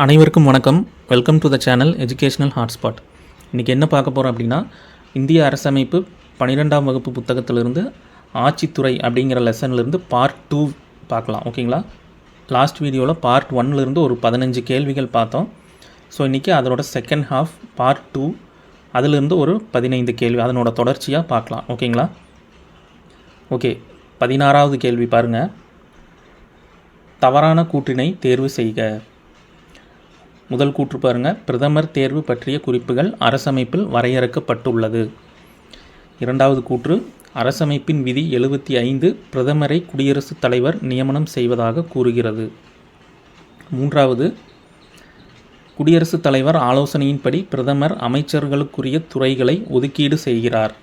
அனைவருக்கும் வணக்கம். Welcome to the channel educational hotspot இன்றைக்கி என்ன பார்க்க போகிறோம் அப்படின்னா இந்திய அரசமைப்பு பன்னிரெண்டாம் வகுப்பு புத்தகத்திலிருந்து ஆட்சித்துறை அப்படிங்கிற லெசன்லேருந்து பார்ட் டூ பார்க்கலாம். ஓகேங்களா லாஸ்ட் வீடியோவில் பார்ட் ஒன்லேருந்து ஒரு பதினஞ்சு கேள்விகள் பார்த்தோம். ஸோ இன்றைக்கி அதனோட செகண்ட் ஹாஃப் பார்ட் டூ அதிலிருந்து ஒரு பதினைந்து கேள்வி அதனோட தொடர்ச்சியாக பார்க்கலாம். ஓகேங்களா ஓகே பதினாறாவது கேள்வி பாருங்கள் தவறான கூற்றினை தேர்வு செய்க. முதல் கூற்று பாருங்க. பிரதமர் தேர்வு பற்றிய குறிப்புகள் அரசமைப்பில் வரையறுக்கப்பட்டுள்ளது. இரண்டாவது கூற்று அரசமைப்பின் விதி எழுபத்தி ஐந்து பிரதமரை குடியரசுத் தலைவர் நியமனம் செய்வதாக கூறுகிறது. மூன்றாவது குடியரசுத் தலைவர் ஆலோசனையின்படி பிரதமர் அமைச்சர்களுக்குரிய துறைகளை ஒதுக்கீடு செய்கிறார்.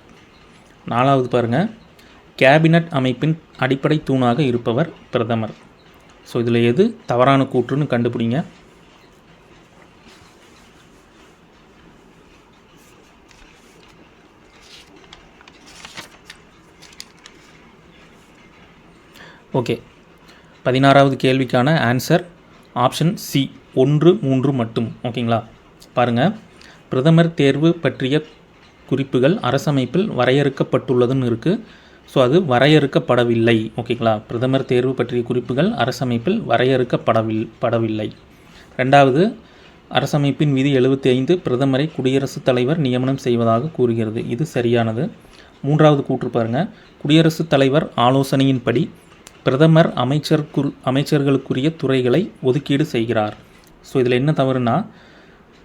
நாலாவது பாருங்க கேபினட் அமைப்பின் அடிப்படை தூணாக இருப்பவர் பிரதமர். ஸோ இதில் எது தவறான கூற்றுன்னு கண்டுபிடிங்க. ஓகே. பதினாறாவது கேள்விக்கான ஆன்சர் ஆப்ஷன் சி. ஒன்று மூன்று மட்டும். ஓகேங்களா? பாருங்கள் பிரதமர் தேர்வு பற்றிய குறிப்புகள் அரசமைப்பில் வரையறுக்கப்பட்டுள்ளதுன்னு இருக்குது ஸோ அது வரையறுக்கப்படவில்லை. ஓகேங்களா? பிரதமர் தேர்வு பற்றிய குறிப்புகள் அரசமைப்பில் வரையறுக்கப்படவில் படவில்லை. ரெண்டாவது அரசமைப்பின் விதி எழுபத்தி ஐந்து பிரதமரை குடியரசுத் தலைவர் நியமனம் செய்வதாக கூறுகிறது. இது சரியானது. மூன்றாவது கூற்று பாருங்கள் குடியரசுத் தலைவர் ஆலோசனையின்படி பிரதமர் அமைச்சர் அமைச்சர்களுக்குரிய துறைகளை ஒதுக்கீடு செய்கிறார். ஸோ இதில் என்ன தவறுனா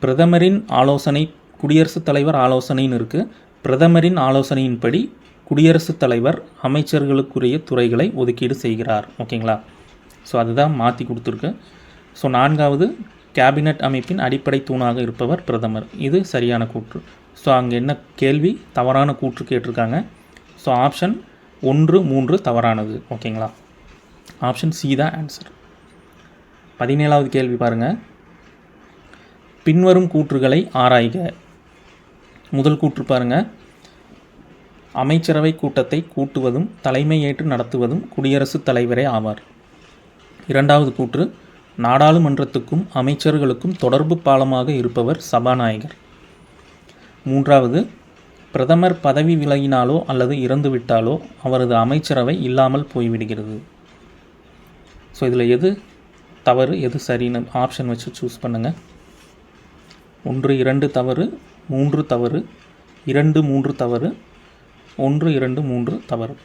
பிரதமரின் ஆலோசனை குடியரசுத் தலைவர் ஆலோசனைன்னு இருக்குது பிரதமரின் ஆலோசனையின்படி குடியரசுத் தலைவர் அமைச்சர்களுக்குரிய துறைகளை ஒதுக்கீடு செய்கிறார். ஓகேங்களா? ஸோ அதுதான் மாற்றி கொடுத்துருக்கு. ஸோ நான்காவது கேபினட் அமைப்பின் அடிப்படை தூணாக இருப்பவர் பிரதமர். இது சரியான கூற்று. ஸோ அங்கே என்ன கேள்வி? தவறான கூற்று கேட்டிருக்காங்க. ஸோ ஆப்ஷன் ஒன்று மூன்று தவறானது. ஓகேங்களா? ஆப்ஷன் சி தான் ஆன்சர் பதினேழாவது கேள்வி பாருங்கள் பின்வரும் கூற்றுகளை ஆராய்க. முதல் கூற்று பாருங்கள் அமைச்சரவை கூட்டத்தை கூட்டுவதும் தலைமையேற்று நடத்துவதும் குடியரசுத் தலைவரே ஆவார். இரண்டாவது கூற்று நாடாளுமன்றத்துக்கும் அமைச்சர்களுக்கும் தொடர்பு பாலமாக இருப்பவர் சபாநாயகர். மூன்றாவது பிரதமர் பதவி விலகினாலோ அல்லது இறந்துவிட்டாலோ அவரது அமைச்சரவை இல்லாமல் போய்விடுகிறது. ஸோ இதில் எது தவறு எது சரின்னு ஆப்ஷன் வச்சு சூஸ் பண்ணுங்கள் ஒன்று இரண்டு தவறு மூன்று தவறு இரண்டு மூன்று தவறு ஒன்று இரண்டு மூன்று தவறு.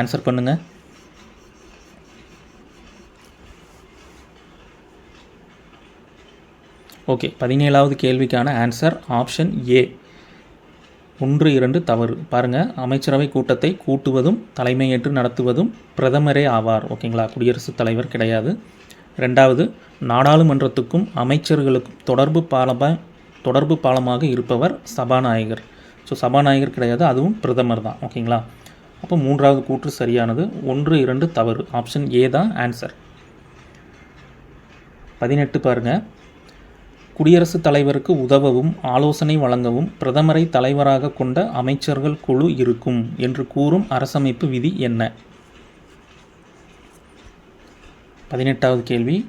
ஆன்சர் பண்ணுங்கள் ஓகே பதினேழாவது கேள்விக்கான ஆன்சர் ஆப்ஷன் ஏ ஒன்று இரண்டு தவறு. பாருங்கள் அமைச்சரவை கூட்டத்தை கூட்டுவதும் தலைமையேற்று நடத்துவதும் பிரதமரே ஆவார். ஓகேங்களா? குடியரசுத் தலைவர் கிடையாது. ரெண்டாவது நாடாளுமன்றத்துக்கும் அமைச்சர்களுக்கும் தொடர்பு பாலமாக தொடர்பு பாலமாக இருப்பவர் சபாநாயகர். ஸோ சபாநாயகர் கிடையாது அதுவும் பிரதமர் தான். ஓகேங்களா? அப்போ மூன்றாவது கூற்று சரியானது. ஒன்று இரண்டு தவறு. ஆப்ஷன் ஏ தான் ஆன்சர். பதினெட்டு பாருங்கள் குடியரசுத் தலைவருக்கு உதவவும் ஆலோசனை வழங்கவும் பிரதமரை தலைவராக கொண்ட அமைச்சர்கள் குழு இருக்கும் என்று கூறும் அரசமைப்பு விதி என்ன? பதினெட்டாவது கேள்வி.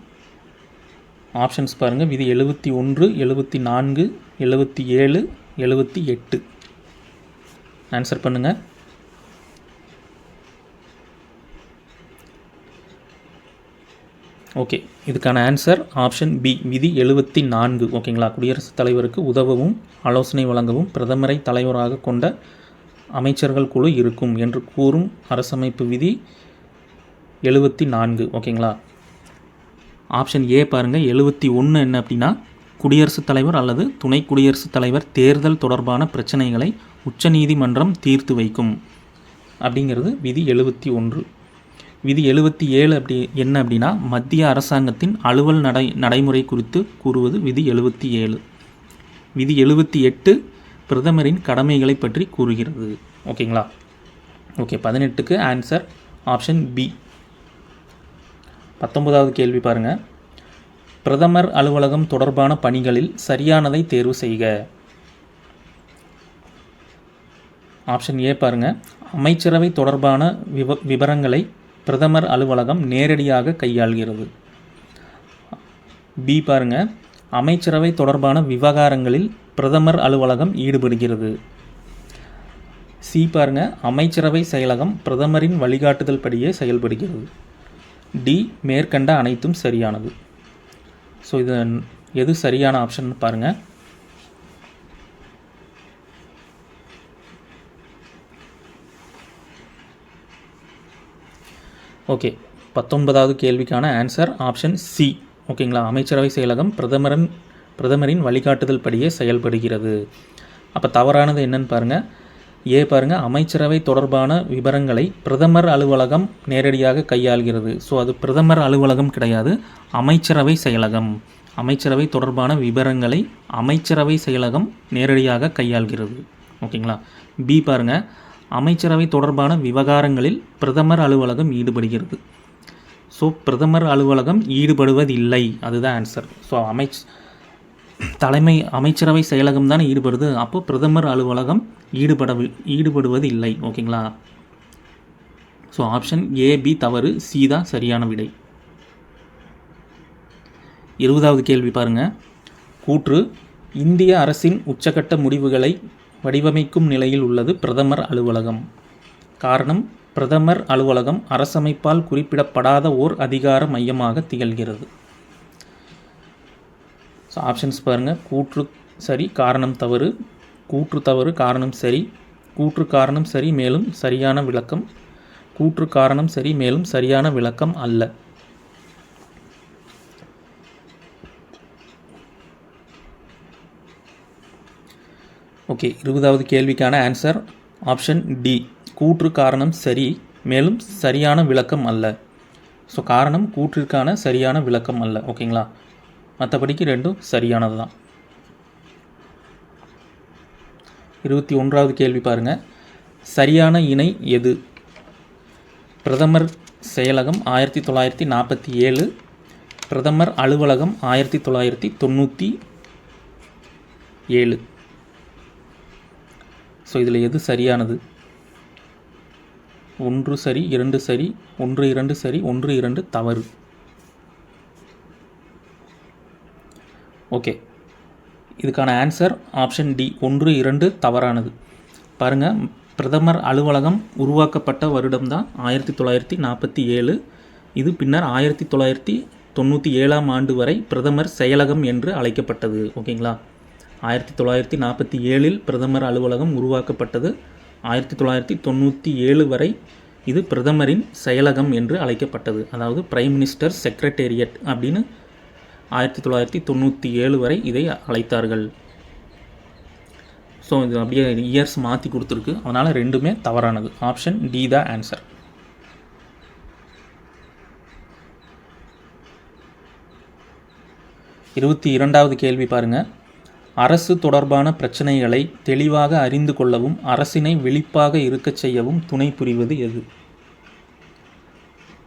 ஆப்ஷன்ஸ் பாருங்கள் விதி எழுபத்தி ஒன்று எழுபத்தி நான்கு எழுபத்தி ஏழு எழுபத்தி எட்டு. ஆன்சர் பண்ணுங்கள் ஓகே இதுக்கான ஆன்சர் ஆப்ஷன் பி விதி எழுபத்தி நான்கு ஓகேங்களா குடியரசுத் தலைவருக்கு உதவவும் ஆலோசனை வழங்கவும் பிரதமரை தலைவராக கொண்ட அமைச்சர்கள் குழு இருக்கும் என்று கூறும் அரசமைப்பு விதி எழுபத்தி நான்கு ஓகேங்களா ஆப்ஷன் ஏ பாருங்கள் எழுபத்தி ஒன்று என்ன அப்படின்னா குடியரசுத் தலைவர் அல்லது துணை குடியரசுத் தலைவர் தேர்தல் தொடர்பான பிரச்சனைகளை உச்சநீதிமன்றம் தீர்த்து வைக்கும். அப்படிங்கிறது விதி எழுபத்தி ஒன்று விதி எழுபத்தி ஏழு அப்படி என்ன அப்படின்னா மத்திய அரசாங்கத்தின் அலுவல் நடை நடைமுறை குறித்து கூறுவது விதி எழுபத்தி ஏழு. விதி எழுபத்தி எட்டு பிரதமரின் கடமைகளை பற்றி கூறுகிறது. ஓகேங்களா? ஓகே பதினெட்டுக்கு ஆன்சர் ஆப்ஷன் பி. பத்தொன்பதாவது கேள்வி பாருங்கள் பிரதமர் அலுவலகம் தொடர்பான பணிகளில் சரியானதை தேர்வு செய்க. ஆப்ஷன் ஏ பாருங்கள் அமைச்சரவை தொடர்பான விவ விவரங்களை பிரதமர் அலுவலகம் நேரடியாக கையாள்கிறது. பி பாருங்க. அமைச்சரவை தொடர்பான விவகாரங்களில் பிரதமர் அலுவலகம் ஈடுபடுகிறது. சி பாருங்க. அமைச்சரவை செயலகம் பிரதமரின் வழிகாட்டுதல் படியே செயல்படுகிறது. டி மேற்கண்ட அனைத்தும் சரியானது. ஸோ இது எது சரியான ஆப்ஷன் பாருங்கள் ஓகே பத்தொன்பதாவது கேள்விக்கான ஆன்சர் ஆப்ஷன் சி ஓகேங்களா அமைச்சரவை செயலகம் பிரதமரின் பிரதமரின் வழிகாட்டுதல் படியே செயல்படுகிறது. அப்போ தவறானது என்னன்னு பாருங்கள் ஏ பாருங்கள் அமைச்சரவை தொடர்பான விவரங்களை பிரதமர் அலுவலகம் நேரடியாக கையாள்கிறது. ஸோ அது பிரதமர் அலுவலகம் கிடையாது அமைச்சரவை செயலகம். அமைச்சரவை தொடர்பான விவரங்களை அமைச்சரவை செயலகம் நேரடியாக கையாள்கிறது. ஓகேங்களா பி பாருங்கள் அமைச்சரவை தொடர்பான விவகாரங்களில் பிரதமர் அலுவலகம் ஈடுபடுகிறது. ஸோ பிரதமர் அலுவலகம் ஈடுபடுவதில்லை. அதுதான் ஆன்சர் ஸோ அமைச் தலைமை அமைச்சரவை செயலகம் தானே ஈடுபடுது. அப்போ பிரதமர் அலுவலகம் ஈடுபட ஈடுபடுவது இல்லை ஓகேங்களா? ஸோ ஆப்ஷன் ஏ பி தவறு சி தான் சரியான விடை. இருபதாவது கேள்வி பாருங்கள் கூற்று இந்திய அரசின் உச்சகட்ட முடிவுகளை வடிவமைக்கும் நிலையில் உள்ளது பிரதமர் அலுவலகம். காரணம் பிரதமர் அலுவலகம் அரசமைப்பால் குறிப்பிடப்படாத ஓர் அதிகார மையமாக திகழ்கிறது. ஸோ ஆப்ஷன்ஸ் பாருங்கள் கூற்று சரி காரணம் தவறு. கூற்று தவறு காரணம் சரி. கூற்று காரணம் சரி மேலும் சரியான விளக்கம். கூற்று காரணம் சரி மேலும் சரியான விளக்கம் அல்ல. ஓகே இருபதாவது கேள்விக்கான ஆன்சர் ஆப்ஷன் டி கூற்று காரணம் சரி மேலும் சரியான விளக்கம் அல்ல. ஸோ காரணம் கூற்றிற்கான சரியான விளக்கம் அல்ல ஓகேங்களா? மற்றபடிக்கு ரெண்டும் சரியானது தான். இருபத்தி ஒன்றாவது கேள்வி பாருங்கள் சரியான இணை எது? பிரதமர் செயலகம் ஆயிரத்தி தொள்ளாயிரத்தி நாற்பத்தி ஏழு பிரதமர் அலுவலகம் ஆயிரத்தி தொள்ளாயிரத்தி தொண்ணூற்றி ஏழு. ஸோ இதில் எது சரியானது? ஒன்று சரி இரண்டு சரி ஒன்று இரண்டு சரி ஒன்று இரண்டு தவறு. ஓகே இதுக்கான ஆன்சர் ஆப்ஷன் டி ஒன்று இரண்டு தவறானது. பாருங்கள் பிரதமர் அலுவலகம் உருவாக்கப்பட்ட வருடம் தான் ஆயிரத்தி தொள்ளாயிரத்தி நாற்பத்தி ஏழு. இது பின்னர் ஆயிரத்தி தொள்ளாயிரத்தி தொண்ணூற்றி ஏழாம் ஆண்டு வரை பிரதமர் செயலகம் என்று அழைக்கப்பட்டது. ஓகேங்களா ஆயிரத்தி தொள்ளாயிரத்தி நாற்பத்தி ஏழில் பிரதமர் அலுவலகம் உருவாக்கப்பட்டது. ஆயிரத்தி தொள்ளாயிரத்தி தொண்ணூற்றி ஏழு வரை இது பிரதமரின் செயலகம் என்று அழைக்கப்பட்டது. அதாவது பிரைம் மினிஸ்டர் செக்ரட்டேரியட் அப்படின்னு ஆயிரத்தி தொள்ளாயிரத்தி தொண்ணூற்றி ஏழு வரை இதை அழைத்தார்கள். ஸோ இது அப்படியே இயர்ஸ் மாற்றி கொடுத்துருக்கு. அதனால் ரெண்டுமே தவறானது. ஆப்ஷன் டி த ஆன்சர் இருபத்தி இரண்டாவது கேள்வி பாருங்கள் அரசு தொடர்பான பிரச்சனைகளை தெளிவாக அறிந்து கொள்ளவும் அரசினை விழிப்பாக இருக்கச் செய்யவும் துணை புரிவது எது?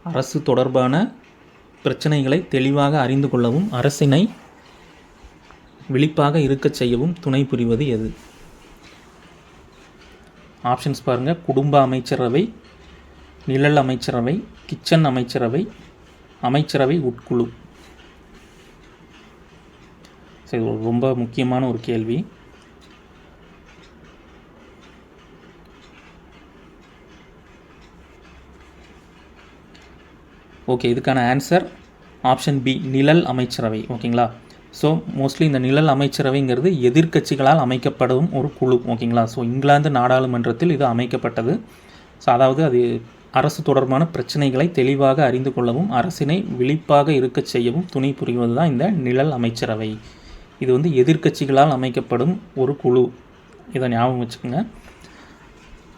அரசு தொடர்பான பிரச்சனைகளை தெளிவாக அறிந்து கொள்ளவும் அரசினை விழிப்பாக இருக்கச் செய்யவும் துணை புரிவது எது? ஆப்ஷன்ஸ் பாருங்கள் குடும்ப அமைச்சரவை நிழல் அமைச்சரவை கிச்சன் அமைச்சரவை அமைச்சரவை உட்குழு. சரி இது ரொம்ப முக்கியமான ஒரு கேள்வி. ஓகே இதுக்கான ஆன்சர் ஆப்ஷன் பி நிழல் அமைச்சரவை. ஓகேங்களா ஸோ மோஸ்ட்லி இந்த நிழல் அமைச்சரவைங்கிறது எதிர்க்கட்சிகளால் அமைக்கப்படும் ஒரு குழு. ஓகேங்களா ஸோ இங்கிலாந்து நாடாளுமன்றத்தில் இது அமைக்கப்பட்டது. ஸோ அதாவது அது அரசு தொடர்பான பிரச்சனைகளை தெளிவாக அறிந்து கொள்ளவும் அரசினை விழிப்பாக இருக்கச் செய்யவும் துணை புரிவது தான் இந்த நிழல் அமைச்சரவை. இது வந்து எதிர்க்கட்சிகளால் அமைக்கப்படும் ஒரு குழு. இதை ஞாபகம் வச்சுக்கோங்க.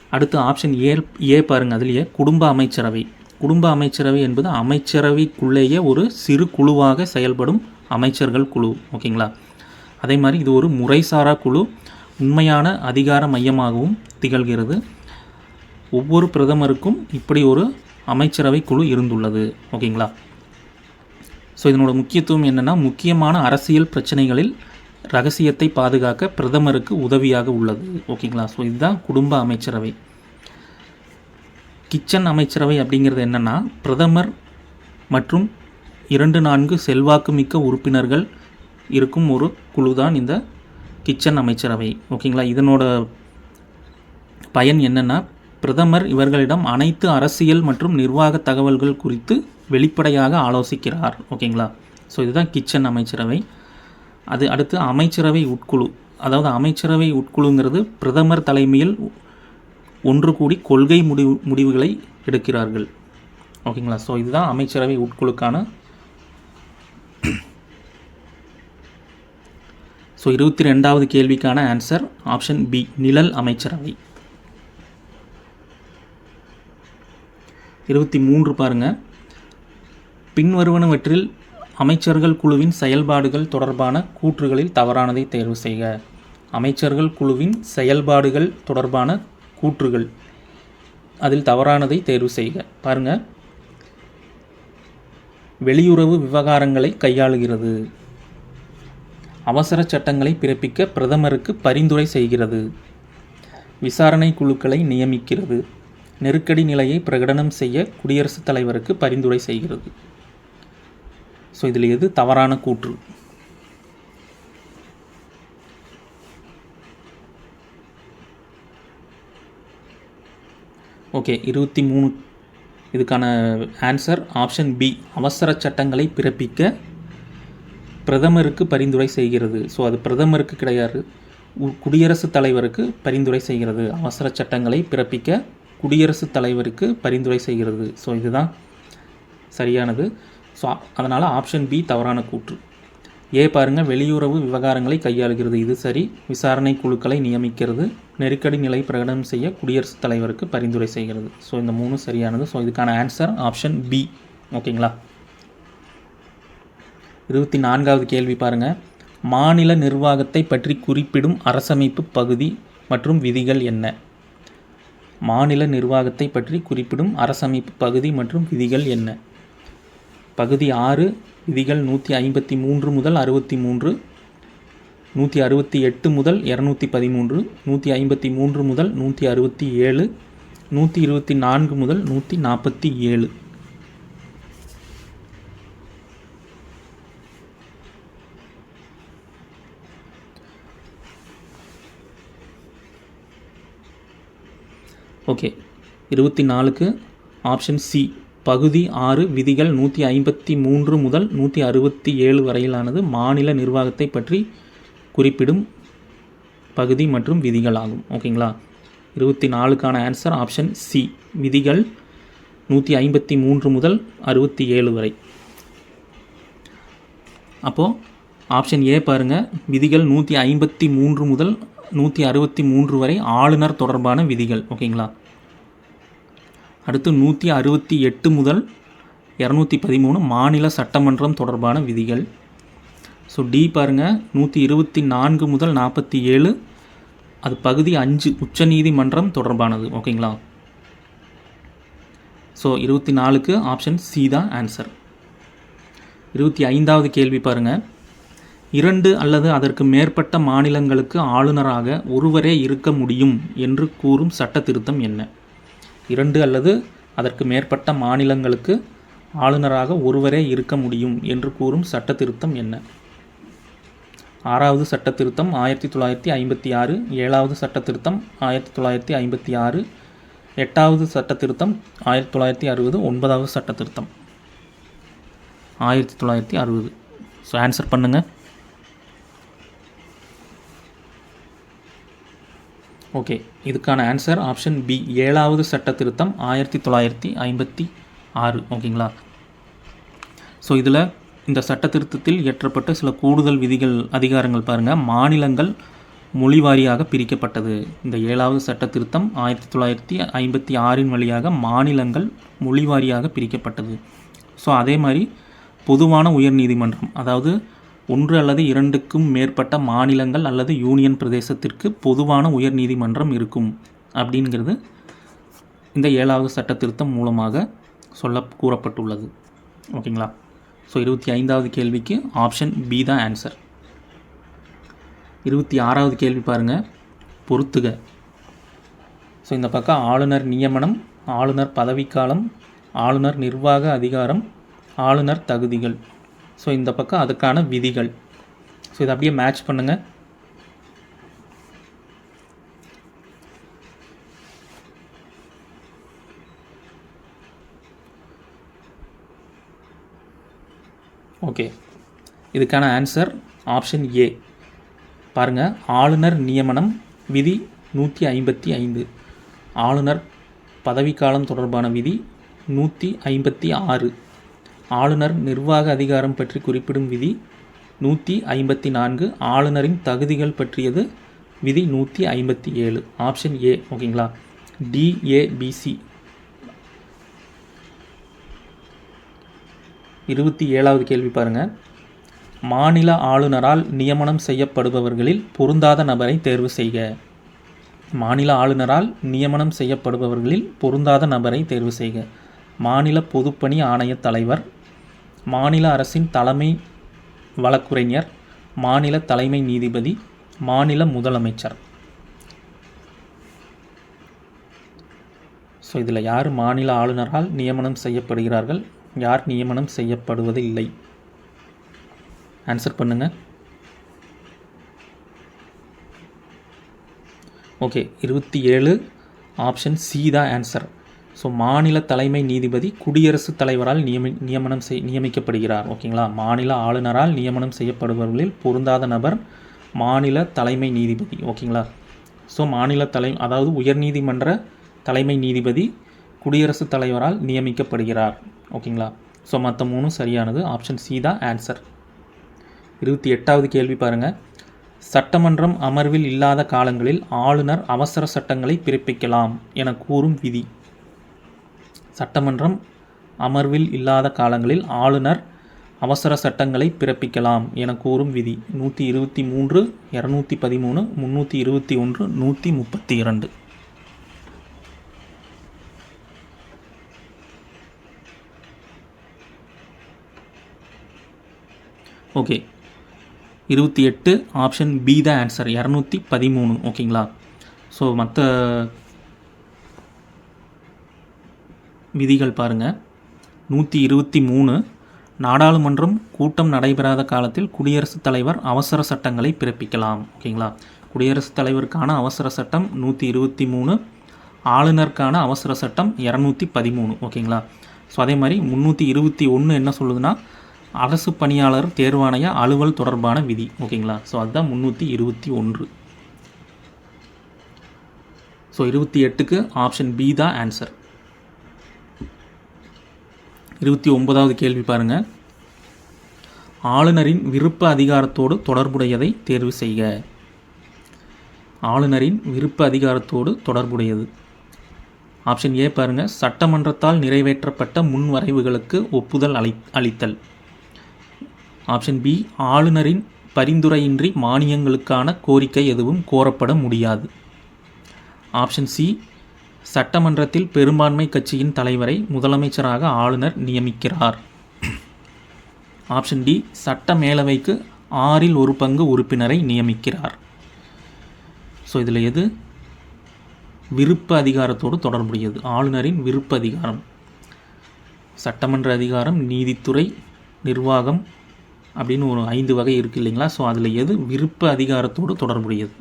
அடுத்து ஆப்ஷன் ஏ ஏ பாருங்கள் அதுலேயே குடும்ப அமைச்சரவை. குடும்ப அமைச்சரவை என்பது அமைச்சரவைக்குள்ளேயே ஒரு சிறு குழுவாக செயல்படும் அமைச்சர்கள் குழு ஓகேங்களா? அதே மாதிரி இது ஒரு முறைசாரா குழு. உண்மையான அதிகார மையமாகவும் திகழ்கிறது. ஒவ்வொரு பிரதமருக்கும் இப்படி ஒரு அமைச்சரவை குழு இருந்துள்ளது ஓகேங்களா? ஸோ இதனோட முக்கியத்துவம் என்னென்னா முக்கியமான அரசியல் பிரச்சனைகளில் ரகசியத்தை பாதுகாக்க பிரதமருக்கு உதவியாக உள்ளது. ஓகேங்களா ஸோ இதுதான் குடும்ப அமைச்சரவை. கிச்சன் அமைச்சரவை அப்படிங்கிறது என்னென்னா பிரதமர் மற்றும் இரண்டு நான்கு செல்வாக்குமிக்க உறுப்பினர்கள் இருக்கும் ஒரு குழு தான் இந்த கிச்சன் அமைச்சரவை. ஓகேங்களா இதனோட பயன் என்னென்னா பிரதமர் இவர்களிடம் அனைத்து அரசியல் மற்றும் நிர்வாக தகவல்கள் குறித்து வெளிப்படையாக ஆலோசிக்கிறார். ஓகேங்களா? ஸோ இதுதான் கிச்சன் அமைச்சரவை. அது அடுத்து அமைச்சரவை உட்குழு. அதாவது அமைச்சரவை உட்குழுங்கிறது பிரதமர் தலைமையில் ஒன்று கூடி கொள்கை முடிவு முடிவுகளை எடுக்கிறார்கள். ஓகேங்களா? ஸோ இதுதான் அமைச்சரவை உட்குழுக்கான ஸோ இருபத்தி ரெண்டாவது கேள்விக்கான ஆன்சர் ஆப்ஷன் பி நிழல் அமைச்சரவை. இருபத்தி மூன்று பாருங்கள் பின்வருவனவற்றில் அமைச்சர்கள் குழுவின் செயல்பாடுகள் தொடர்பான கூற்றுகளில் தவறானதை தேர்வு செய்க. அமைச்சர்கள் குழுவின் செயல்பாடுகள் தொடர்பான கூற்றுகள் அதில் தவறானதை தேர்வு செய்க. பாருங்க. வெளியுறவு விவகாரங்களை கையாளுகிறது. அவசர சட்டங்களை பிறப்பிக்க பிரதமருக்கு பரிந்துரை செய்கிறது. விசாரணை குழுக்களை நியமிக்கிறது. நெருக்கடி நிலையை பிரகடனம் செய்ய குடியரசுத் தலைவருக்கு பரிந்துரை செய்கிறது. ஸோ இதில் எது தவறான கூற்று? ஓகே இருபத்தி மூணு. இதுக்கான ஆன்சர் ஆப்ஷன் பி அவசர சட்டங்களை பிறப்பிக்க பிரதமருக்கு பரிந்துரை செய்கிறது. ஸோ அது பிரதமருக்கு கிடையாது குடியரசுத் தலைவருக்கு பரிந்துரை செய்கிறது. அவசர சட்டங்களை பிறப்பிக்க குடியரசுத் தலைவருக்கு பரிந்துரை செய்கிறது. ஸோ இதுதான் சரியானது. ஸோ அதனால் ஆப்ஷன் பி தவறான கூற்று. ஏ பாருங்கள் வெளியுறவு விவகாரங்களை கையாளுகிறது. இது சரி. விசாரணை குழுக்களை நியமிக்கிறது. நெருக்கடி நிலை பிரகடனம் செய்ய குடியரசுத் தலைவருக்கு பரிந்துரை செய்கிறது. ஸோ இந்த மூணு சரியானது. ஸோ இதுக்கான ஆன்சர் ஆப்ஷன் பி ஓகேங்களா இருபத்தி நான்காவது கேள்வி பாருங்கள் மாநில நிர்வாகத்தை பற்றி குறிப்பிடும் அரசமைப்பு பகுதி மற்றும் விதிகள் என்ன? மாநில நிர்வாகத்தை பற்றி குறிப்பிடும் அரசமைப்பு பகுதி மற்றும் விதிகள் என்ன? பகுதி ஆறு விதிகள் நூற்றி ஐம்பத்தி மூன்று முதல் அறுபத்தி மூன்று நூற்றி அறுபத்தி எட்டு முதல் இரநூத்தி பதிமூன்று நூற்றி ஐம்பத்தி மூன்று முதல் நூற்றி அறுபத்தி ஏழு நூற்றி இருபத்தி நான்கு முதல் நூற்றி நாற்பத்தி ஏழு. ஓகே. இருபத்தி நாலுக்கு ஆப்ஷன் சி. பகுதி ஆறு விதிகள் நூற்றி ஐம்பத்தி மூன்று முதல் நூற்றி அறுபத்தி ஏழு வரையிலானது மாநில நிர்வாகத்தை பற்றி குறிப்பிடும் பகுதி மற்றும் விதிகள் ஆகும். ஓகேங்களா? இருபத்தி நாலுக்கான ஆன்சர் ஆப்ஷன் சி. விதிகள் நூற்றி ஐம்பத்தி மூன்று முதல் அறுபத்தி ஏழு வரை. அப்போது ஆப்ஷன் ஏ பாருங்கள் விதிகள் நூற்றி ஐம்பத்தி மூன்று முதல் நூற்றி அறுபத்தி மூன்று வரை ஆளுநர் தொடர்பான விதிகள். ஓகேங்களா? அடுத்து நூற்றி அறுபத்தி எட்டு முதல் இரநூத்தி பதிமூணு மாநில சட்டமன்றம் தொடர்பான விதிகள். ஸோ டி பாருங்கள் நூற்றி இருபத்தி நான்கு முதல் நாற்பத்தி ஏழு. அது பகுதி அஞ்சு உச்சநீதிமன்றம் தொடர்பானது. ஓகேங்களா? ஸோ இருபத்தி நாலுக்கு ஆப்ஷன் சி தான் ஆன்சர் இருபத்தி ஐந்தாவது கேள்வி பாருங்கள் இரண்டு அல்லது அதற்கு மேற்பட்ட மாநிலங்களுக்கு ஆளுநராக ஒருவரே இருக்க முடியும் என்று கூறும் சட்ட திருத்தம் என்ன? இரண்டு அல்லது அதற்கு மேற்பட்ட மாநிலங்களுக்கு ஆளுநராக ஒருவரே இருக்க முடியும் என்று கூறும் சட்ட திருத்தம் என்ன? ஆறாவது சட்ட திருத்தம் ஆயிரத்தி தொள்ளாயிரத்தி ஐம்பத்தி ஆறு ஏழாவது சட்ட திருத்தம் ஆயிரத்தி தொள்ளாயிரத்தி ஐம்பத்தி ஆறு எட்டாவது சட்ட திருத்தம் ஆயிரத்தி தொள்ளாயிரத்தி அறுபது ஒன்பதாவது சட்ட திருத்தம் ஆயிரத்தி தொள்ளாயிரத்தி அறுபது. ஸோ ஆன்சர் பண்ணுங்கள் ஓகே. இதுக்கான ஆன்சர் ஆப்ஷன் பி ஏழாவது சட்ட திருத்தம் ஆயிரத்தி தொள்ளாயிரத்தி ஐம்பத்தி ஆறு. ஓகேங்களா? ஸோ இதில் இந்த சட்ட திருத்தத்தில் இயற்றப்பட்ட சில கூடுதல் விதிகள் அதிகாரங்கள் பாருங்கள் மாநிலங்கள் மொழி வாரியாக பிரிக்கப்பட்டது. இந்த ஏழாவது சட்ட திருத்தம் ஆயிரத்தி தொள்ளாயிரத்தி ஐம்பத்தி ஆறின் வழியாக மாநிலங்கள் மொழி வாரியாக பிரிக்கப்பட்டது. ஸோ அதே மாதிரி பொதுவான உயர்நீதிமன்றம் அதாவது ஒன்று அல்லது இரண்டுக்கும் மேற்பட்ட மாநிலங்கள் அல்லது யூனியன் பிரதேசத்திற்கு பொதுவான உயர்நீதிமன்றம் இருக்கும் அப்படிங்கிறது இந்த ஏழாவது சட்ட திருத்தம் மூலமாக சொல்ல கூறப்பட்டுள்ளது. ஓகேங்களா? ஸோ இருபத்தி ஐந்தாவது கேள்விக்கு ஆப்ஷன் பி தான் ஆன்சர் இருபத்தி ஆறாவது கேள்வி பாருங்கள் பொறுத்துக. ஸோ இந்த பக்கம் ஆளுநர் நியமனம் ஆளுநர் பதவிக்காலம் ஆளுநர் நிர்வாக அதிகாரம் ஆளுநர் தகுதிகள். ஸோ இந்த பக்கம் அதுக்கான விதிகள். ஸோ இதை அப்படியே மேட்ச் பண்ணுங்கள் ஓகே இதுக்கான ஆன்சர் ஆப்ஷன் ஏ பாருங்கள் ஆளுநர் நியமனம் விதி நூற்றி ஐம்பத்தி ஐந்து. ஆளுநர் பதவிக்காலம் தொடர்பான விதி நூற்றி ஐம்பத்தி ஆறு. ஆளுநர் நிர்வாக அதிகாரம் பற்றி குறிப்பிடும் விதி நூற்றி ஐம்பத்தி நான்கு. ஆளுநரின் தகுதிகள் பற்றியது விதி நூற்றி ஐம்பத்தி ஏழு. ஆப்ஷன் ஏ ஓகேங்களா? டிஏபிசி இருபத்தி ஏழாவது கேள்வி பாருங்கள் மாநில ஆளுநரால் நியமனம் செய்யப்படுபவர்களில் பொருந்தாத நபரை தேர்வு செய்க. மாநில ஆளுநரால் நியமனம் செய்யப்படுபவர்களில் பொருந்தாத நபரை தேர்வு செய்க. மாநில பொதுப்பணி ஆணையத் தலைவர் மாநில அரசின் தலைமை வழக்குரைஞர் மாநில தலைமை நீதிபதி மாநில முதலமைச்சர். ஸோ இதில் யார் மாநில ஆளுநரால் நியமனம் செய்யப்படுகிறார்கள்? யார் நியமனம் செய்யப்படுவது இல்லை? ஆன்சர் பண்ணுங்கள் ஓகே இருபத்தி ஏழு ஆப்ஷன் சி தான் ஆன்சர் ஸோ மாநில தலைமை நீதிபதி குடியரசுத் தலைவரால் நியமி நியமனம் செய் நியமிக்கப்படுகிறார். ஓகேங்களா? மாநில ஆளுநரால் நியமனம் செய்யப்படுபவர்களில் பொருந்தாத நபர் மாநில தலைமை நீதிபதி. ஓகேங்களா? ஸோ மாநில தலை அதாவது உயர்நீதிமன்ற தலைமை நீதிபதி குடியரசுத் தலைவரால் நியமிக்கப்படுகிறார். ஓகேங்களா? ஸோ மற்ற மூணும் சரியானது. ஆப்ஷன் சி தான் ஆன்சர் இருபத்தி எட்டாவது கேள்வி பாருங்கள் சட்டமன்றம் அமர்வில் இல்லாத காலங்களில் ஆளுநர் அவசர சட்டங்களை பிறப்பிக்கலாம் என கூறும் விதி. சட்டமன்றம் அமர்வில் இல்லாத காலங்களில் ஆளுநர் அவசர சட்டங்களை பிறப்பிக்கலாம் என கூறும் விதி. நூற்றி இருபத்தி மூன்று இரநூத்தி பதிமூணு முந்நூற்றி இருபத்தி ஒன்று நூற்றி முப்பத்தி இரண்டு. ஓகே. இருபத்தி எட்டு ஆப்ஷன் பி த ஆன்சர் இரநூத்தி பதிமூணு. ஓகேங்களா? ஸோ மற்ற விதிகள் பாருங்கள் நூற்றி இருபத்தி மூணு நாடாளுமன்றம் கூட்டம் நடைபெறாத காலத்தில் குடியரசுத் தலைவர் அவசர சட்டங்களை பிறப்பிக்கலாம். ஓகேங்களா? குடியரசுத் தலைவருக்கான அவசர சட்டம் நூற்றி இருபத்தி மூணு ஆளுநருக்கான அவசர சட்டம் இரநூத்தி பதிமூணு. ஓகேங்களா? ஸோ அதே மாதிரி முந்நூற்றி இருபத்தி ஒன்று என்ன சொல்லுதுன்னா அரசு பணியாளர் தேர்வாணைய அலுவல் தொடர்பான விதி. ஓகேங்களா? ஸோ அதுதான் முந்நூற்றி இருபத்தி ஒன்று. ஸோ இருபத்தி எட்டுக்கு ஆப்ஷன் பி தான் ஆன்சர். இருபத்தி ஒன்பதாவது கேள்வி பாருங்கள் ஆளுநரின் விருப்ப அதிகாரத்தோடு தொடர்புடையதை தேர்வு செய்க. ஆளுநரின் விருப்ப அதிகாரத்தோடு தொடர்புடையது. ஆப்ஷன் ஏ பாருங்கள் சட்டமன்றத்தால் நிறைவேற்றப்பட்ட முன்வரைவுகளுக்கு ஒப்புதல் அளி அளித்தல். ஆப்ஷன் பி ஆளுநரின் பரிந்துரையின்றி மானியங்களுக்கான கோரிக்கை எதுவும் கோரப்பட முடியாது. ஆப்ஷன் சி சட்டமன்றத்தில் பெரும்பான்மை கட்சியின் தலைவரை முதலமைச்சராக ஆளுநர் நியமிக்கிறார். ஆப்ஷன் டி சட்ட மேலவைக்கு ஆறில் ஒரு பங்கு உறுப்பினரை நியமிக்கிறார். ஸோ இதில் எது? விருப்ப அதிகாரத்தோடு தொடர்புடையது. ஆளுநரின் விருப்ப அதிகாரம். சட்டமன்ற அதிகாரம் நீதித்துறை நிர்வாகம் அப்படின்னு ஒரு ஐந்து வகை இருக்குது இல்லைங்களா? ஸோ அதில் எது? விருப்ப அதிகாரத்தோடு தொடர்புடையது.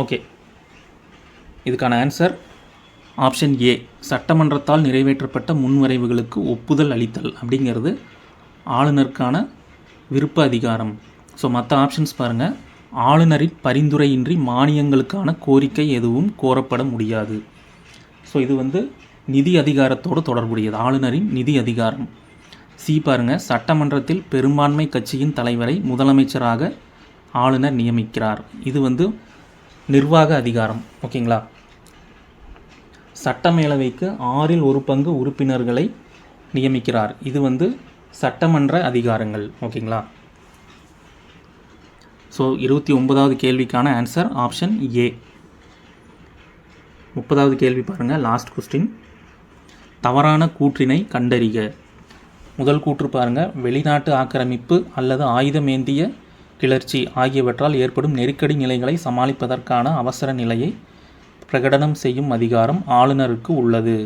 ஓகே. இதுக்கான ஆன்சர் ஆப்ஷன் ஏ சட்டமன்றத்தால் நிறைவேற்றப்பட்ட முன்வரைவுகளுக்கு ஒப்புதல் அளித்தல் அப்படிங்கிறது ஆளுநருக்கான விருப்ப அதிகாரம். ஸோ மற்ற ஆப்ஷன்ஸ் பாருங்கள் ஆளுநரின் பரிந்துரையின்றி மானியங்களுக்கான கோரிக்கை எதுவும் கோரப்பட முடியாது. ஸோ இது வந்து நிதி அதிகாரத்தோடு தொடர்புடையது. ஆளுநரின் நிதி அதிகாரம். சி பாருங்கள் சட்டமன்றத்தில் பெரும்பான்மை கட்சியின் தலைவரை முதலமைச்சராக ஆளுநர் நியமிக்கிறார். இது வந்து நிர்வாக அதிகாரம் ஓகேங்களா? சட்டமேலவைக்கு ஆறில் ஒரு பங்கு உறுப்பினர்களை நியமிக்கிறார். இது வந்து சட்டமன்ற அதிகாரங்கள் ஓகேங்களா? ஸோ இருபத்தி ஒன்பதாவது கேள்விக்கான ஆன்சர் ஆப்ஷன் ஏ முப்பதாவது கேள்வி பாருங்கள் லாஸ்ட் கொஸ்டின் தவறான கூற்றினை கண்டறிக. முதல் கூற்று பாருங்கள் வெளிநாட்டு ஆக்கிரமிப்பு அல்லது ஆயுதமேந்திய கிளர்ச்சி ஆகியவற்றால் ஏற்படும் நெருக்கடி நிலைகளை சமாளிப்பதற்கான அவசர நிலையை பிரகடனம் செய்யும் அதிகாரம் ஆளுநருக்கு உள்ளது.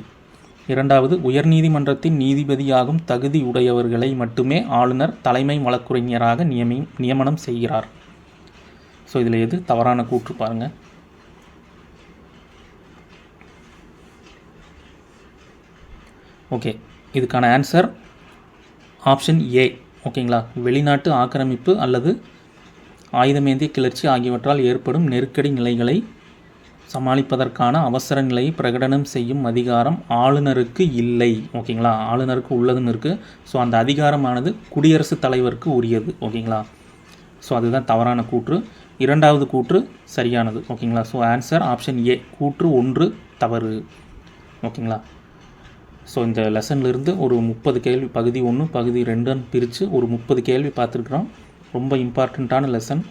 இரண்டாவது உயர்நீதிமன்றத்தின் நீதிபதியாகும் தகுதி உடையவர்களை மட்டுமே ஆளுநர் தலைமை வழக்குரைஞராக நியமி நியமனம் செய்கிறார். ஸோ இதில் எது? தவறான கூற்று பாருங்கள் ஓகே இதுக்கான ஆன்சர் ஆப்ஷன் ஏ ஓகேங்களா வெளிநாட்டு ஆக்கிரமிப்பு அல்லது ஆயுதமேந்திய கிளர்ச்சி ஆகியவற்றால் ஏற்படும் நெருக்கடி நிலைகளை சமாளிப்பதற்கான அவசர நிலையை பிரகடனம் செய்யும் அதிகாரம் ஆளுநருக்கு இல்லை. ஓகேங்களா? ஆளுநருக்கு உள்ளதுன்னு இருக்குது ஸோ அந்த அதிகாரமானது குடியரசுத் தலைவருக்கு உரியது. ஓகேங்களா? ஸோ அதுதான் தவறான கூற்று. இரண்டாவது கூற்று சரியானது. ஓகேங்களா? So answer option A. கூற்று ஒன்று தவறு. ஓகேங்களா? ஸோ இந்த லெசன்லேருந்து ஒரு முப்பது கேள்வி பகுதி ஒன்று பகுதி ரெண்டுன்னு பிரித்து ஒரு முப்பது கேள்வி பார்த்துருக்குறோம். ரொம்ப இம்பார்ட்டண்ட்டான லெசன்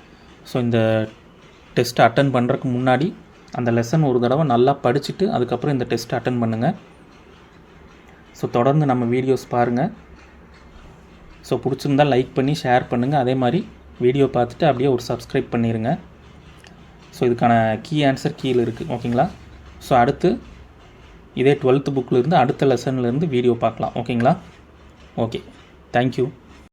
ஸோ இந்த டெஸ்ட் அட்டன் பண்ணுறதுக்கு முன்னாடி அந்த லெசன் ஒரு தடவை நல்லா படிச்சுட்டு அதுக்கப்புறம் இந்த டெஸ்ட் அட்டன் பண்ணுங்கள் ஸோ தொடர்ந்து நம்ம வீடியோஸ் பாருங்கள் ஸோ பிடிச்சிருந்தா லைக் பண்ணி ஷேர் பண்ணுங்கள் அதே மாதிரி வீடியோ பார்த்துட்டு அப்படியே ஒரு சப்ஸ்கிரைப் பண்ணிடுங்க ஸோ இதுக்கான கீ ஆன்சர் கீழே இருக்குது ஓகேங்களா ஸோ அடுத்து இதே டுவெல்த்து புக்கில் இருந்து அடுத்த லெசன்லேருந்து வீடியோ பார்க்கலாம். ஓகேங்களா ஓகே தேங்க்யூ